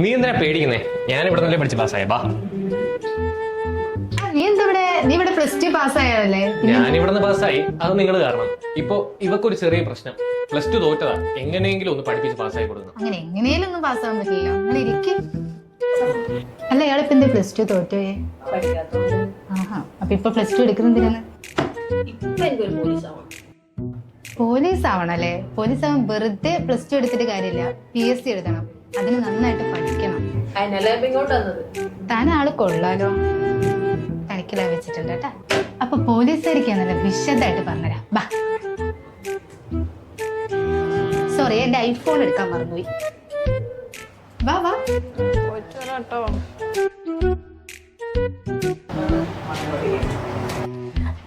നീ എന്തിനാ പേടിക്കുന്നേ? ഞാൻ ഇവിടെ നല്ല പഠിച്ച് പാസ്സായ. ബാ. നീ എന്താ നീ ഇവിടെ പ്ലസ് ടു പാസ്സായതല്ലേ ഞാൻ ഇവിടെ നിന്ന് പാസ്സായി. അത് നിങ്ങൾ കാരണം. ഇപ്പോ ഇവക്കൊരു ചെറിയ പ്രശ്നം. പ്ലസ് ടു തോറ്റതാ എങ്ങനെയെങ്കിലും ഒന്ന് പഠിപ്പിച്ച് പാസ്സായി കൊടുക്കണം. അങ്ങനെ എങ്ങനെയാലും ഒന്നും പാസ്സാവാൻ പറ്റില്ല അങ്ങനെ ഇരിക്ക്. അല്ല ഇയാളിപ്പോ എന്താ പ്ലസ് ടു തോറ്റേ? ആഹാ. അപ്പൊ ഇപ്പൊ പ്ലസ് ടു എടുക്കുന്നെന്തിനാണ് ഇപ്പൊ പോലീസ് ആവണം പോലീസ് ആവണല്ലേ പോലീസ് ആവാൻ വെറുതെ പ്ലസ് ടു എടുത്തിട്ട് കാര്യമില്ല. പി എസ് സി എഴുതണം. അതിന് നന്നായിട്ട് പഠിക്കണം. താൻ ആൾ കൊള്ളാലോ. തനിക്ക് ലഭിച്ചിട്ടുണ്ട് കേട്ടാ. അപ്പൊ പോലീസുകാരിക്ക് എന്നല്ല വിശദമായിട്ട് പറഞ്ഞുതരാം. ബാ. സോറി എന്റെ ഐഫോൺ എടുക്കാൻ മറന്നുപോയി. വാ വാ.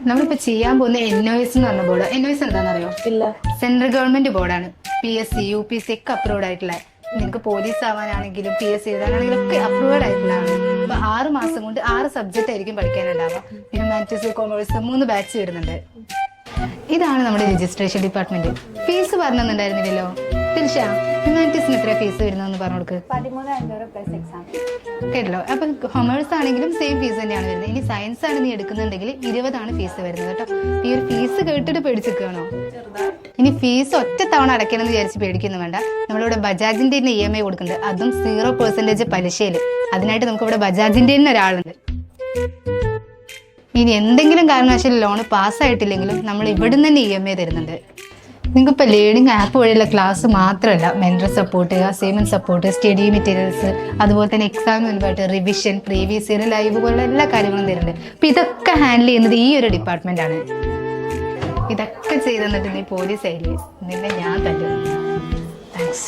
നമ്മളിപ്പോ ചെയ്യാൻ പോകുന്ന എൻ ഒ എസ് എന്ന് പറഞ്ഞ ബോർഡ് എൻ ഒ എസ് എന്താണെന്നറിയോ? ഇല്ല. സെൻട്രൽ ഗവൺമെന്റ് ബോർഡാണ് P S C U P S C approved ആയിട്ടുള്ള നിനക്ക് പോലീസ് ആവാനാണെങ്കിലും പി എസ് സി എഴുതാനാണെങ്കിലും ഒക്കെ അപ്രൂവഡ് ആയിട്ടുള്ളതാണ് അപ്പൊ ആറ് മാസം കൊണ്ട് ആറ് സബ്ജക്റ്റ് ആയിരിക്കും പഠിക്കാനുണ്ടാവുക. ഹ്യൂമാനിറ്റീസ് കോമേഴ്സ് മൂന്ന് ബാച്ച് വരുന്നുണ്ട്. ഇതാണ് നമ്മുടെ രജിസ്ട്രേഷൻ ഡിപ്പാർട്ട്മെന്റ് ഫീസ് പറഞ്ഞിട്ടുണ്ടായിരുന്നില്ലല്ലോ? തിരിച്ച ഹ്യൂമാനിറ്റീസിന് എത്ര ഫീസ് വരുന്നതെന്ന് പറഞ്ഞു കൊടുക്ക്. കേട്ടല്ലോ? അപ്പൊ കൊമേഴ്സ് ആണെങ്കിലും സെയിം ഫീസ് തന്നെയാണ് വരുന്നത്. ഇനി സയൻസ് ആണ് നീ എടുക്കുന്നുണ്ടെങ്കിൽ ഇരുപതാണ് ഫീസ് വരുന്നത് കേട്ടോ. ഈ ഒരു ഫീസ് കേട്ടിട്ട് പേടിച്ചിരിക്കുകയാണോ ഇനി ഫീസ് ഒറ്റ തവണ അടയ്ക്കണം എന്ന് വിചാരിച്ച് പേടിക്കുന്നു വേണ്ട. നമ്മളിവിടെ ബജാജിന്റെ തന്നെ ഇ എം ഐ കൊടുക്കുന്നുണ്ട്. അതും സീറോ പെർസെന്റേജ് പലിശയിൽ. അതിനായിട്ട് നമുക്ക് ഇവിടെ ബജാജിന്റെ തന്നെ ഒരാളുണ്ട്. ഇനി എന്തെങ്കിലും കാരണവശാൽ ലോൺ പാസ്സായിട്ടില്ലെങ്കിലും നമ്മൾ ഇവിടുന്ന് തന്നെ ഇ എം ഐ തരുന്നുണ്ട്. നിങ്ങൾക്ക് ഇപ്പോൾ ലേണിംഗ് ആപ്പ് വഴിയുള്ള ക്ലാസ് മാത്രമല്ല mentor support assignment support study materials അതുപോലെ തന്നെ എക്സാം മുൻപായിട്ട് റിവിഷൻ പ്രീവിയസ് ഇയർ ലൈവ് പോലുള്ള എല്ലാ കാര്യങ്ങളും തരുന്നുണ്ട്. അപ്പോൾ ഇതൊക്കെ ഹാൻഡിൽ ചെയ്യുന്നത് ഈ ഒരു ഡിപ്പാർട്ട്മെന്റ് ആണ്. ഇതൊക്കെ ചെയ്ത് തന്നിട്ട് നീ പോലീസ് ആയില്ലേ നിന്നെ ഞാൻ തല്ലും. താങ്ക്സ്